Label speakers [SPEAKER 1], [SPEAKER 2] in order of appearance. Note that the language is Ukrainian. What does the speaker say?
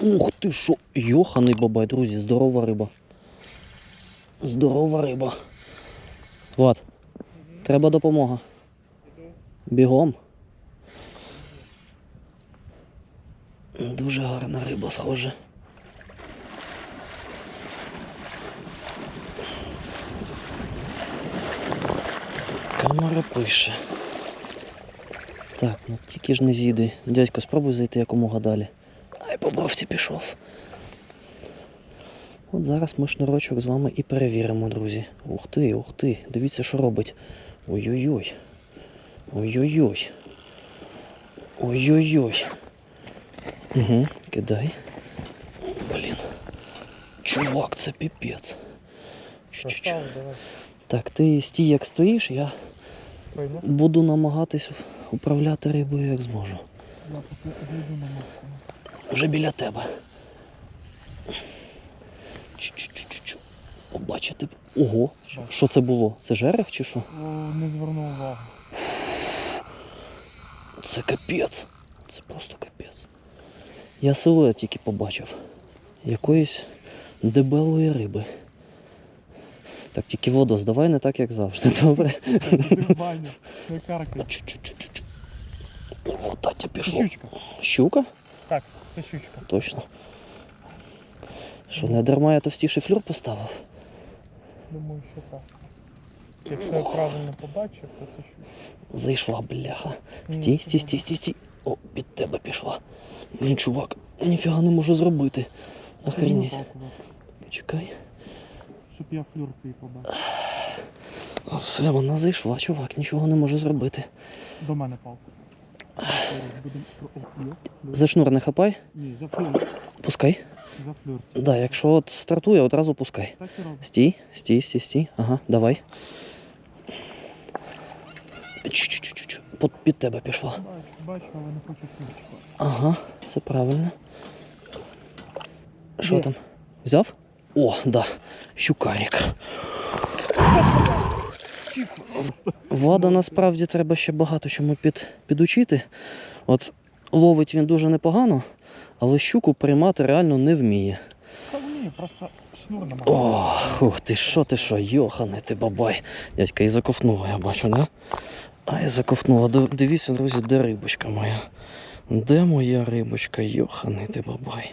[SPEAKER 1] Ух ти що! Йоханий бабай, друзі, здорова риба. Здорова риба. Влад, треба допомога. Бігом. Дуже гарна риба, схоже. Камера пише. Так, ну тільки ж не зійди. Дядько, спробуй зайти якомога далі. Ай, по бровці пішов. От зараз ми шнурочок з вами і перевіримо, друзі. Ух ти, ух ти. Дивіться, що робить. Ой-ой-ой. Ой-ой-ой. Ой-ой-ой. Угу, кидай. Блін. Чувак, це піпець. Чу-чу-чу. Так, ти стій як стоїш, я
[SPEAKER 2] Пойду.
[SPEAKER 1] буду намагатись управляти рибою як зможу.
[SPEAKER 2] Я поки на максимум.
[SPEAKER 1] Вже біля тебе. Чу-чу-чу-чу-чу. Побачити. Ого! Що це було? Це жерех чи що?
[SPEAKER 2] О, не звернув увагу.
[SPEAKER 1] Це капець. Це просто капець. Я силует тільки побачив. Якоїсь дебелої риби. Так, тільки воду здавай не так, як завжди, добре?
[SPEAKER 2] Ти в баню. Не каркай.
[SPEAKER 1] Чу-чу-чу-чу. Тебе
[SPEAKER 2] Це
[SPEAKER 1] пішло.
[SPEAKER 2] щучка.
[SPEAKER 1] Щука?
[SPEAKER 2] Так, це щучка.
[SPEAKER 1] Точно. Що, не дарма я товстіший флюр поставив?
[SPEAKER 2] Думаю, що так. Якщо я правильно побачив, то це щучка.
[SPEAKER 1] Зайшла, бляха. Стій, стій, стій, стій, стій. О, під тебе пішла. Ні, чувак, ніфіга не можу зробити. Охренеть. Почекай.
[SPEAKER 2] Щоб я флюр твій побачив.
[SPEAKER 1] А все, вона зайшла, чувак, нічого не може зробити.
[SPEAKER 2] До мене палку.
[SPEAKER 1] За шнур не хапай,
[SPEAKER 2] Ні, за флюр.
[SPEAKER 1] пускай.
[SPEAKER 2] За флюр.
[SPEAKER 1] Да, якщо от стартує, одразу пускай.
[SPEAKER 2] Так і робиш.
[SPEAKER 1] Стій, стій, стій, стій. Ага, давай. Чу-чу-чу-чу. Під, під тебе пішла.
[SPEAKER 2] Бачу, бачу, але не хочу флюрчика.
[SPEAKER 1] Ага, все правильно. Що там? Взяв? О, да. Щукарик. Влада насправді треба ще багато чому під, підучити. От ловить він дуже непогано, але щуку приймати реально не вміє.
[SPEAKER 2] Та ні, просто шнур немає.
[SPEAKER 1] О, ух ти що ти що, йохане ти бабай. Дядька і заковтнула, я бачу, да? А і заковтнула. Дивіться, друзі, де рибочка моя. Де моя рибочка, йоханий ти бабай.